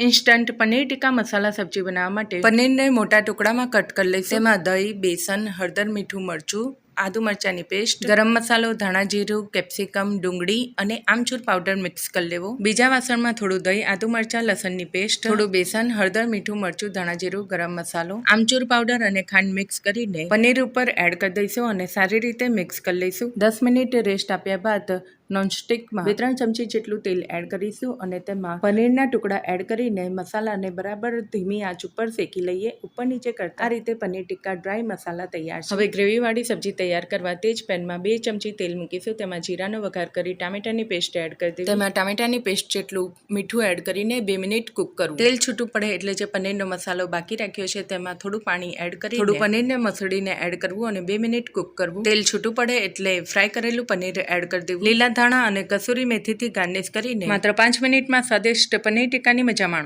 Instant paneer tikka masala સબ્જી બનાવવા માટે. પનીરને મોટા ટુકડામાં કટ કરી લઈશું. તેમાં દહીં, બેસન, હળદર, મીઠું, મરચું, આદુ મરચાંની પેસ્ટ, ગરમ મસાલો, ધાણા જીરું, કેપ્સિકમ, ડુંગળી અને આમચૂર પાવડર મિક્સ કરી લેવો. બીજા વાસણમાં થોડું દહીં, આદુ મરચાં, લસણની પેસ્ટ, થોડું બેસન, હળદર, મીઠું, મરચું, ધાણા જીરું, ગરમ મસાલો, આમચૂર પાવડર અને ખાંડ મિક્સ કરીને પનીર ઉપર એડ કરી દઈશું અને સારી રીતે મિક્સ કરી લઈશું. દસ મિનિટ રેસ્ટ આપ્યા બાદ નોનસ્ટિકમાં બે ત્રણ ચમચી જેટલું તેલ એડ કરીશું અને તેમાં પનીરના ટુકડા એડ કરીને મસાલાને બરાબર ધીમી આંચ ઉપર શેકી લઈએ ઉપર નીચે કરતા. આ રીતે પનીર ટિક્કા ડ્રાય મસાલા તૈયાર છે. હવે ગ્રેવીવાળી સબ્જી તૈયાર કરવા તે જ પેનમાં બે ચમચી તેલ મૂકીશું તેમાં જીરાનો વઘાર કરી ટામેટાની પેસ્ટ એડ કરી દીધી તેમાં ટામેટાની પેસ્ટ જેટલું મીઠું એડ કરીને બે મિનિટ કૂક કરવું. તેલ છૂટું પડે એટલે જે પનીરનો મસાલો બાકી રાખ્યો છે તેમાં થોડું પાણી એડ કરી થોડું પનીરને મસળીને એડ કરવું અને બે મિનિટ કૂક કરવું. તેલ છૂટું પડે એટલે ફ્રાય કરેલું પનીર એડ કરી દેવું. લીલા ધાણા અને કસૂરી મેથીથી ગાર્નિશ કરીને માત્ર પાંચ મિનિટમાં સ્વાદિષ્ટ પનીર ટીકાની મજા માણો.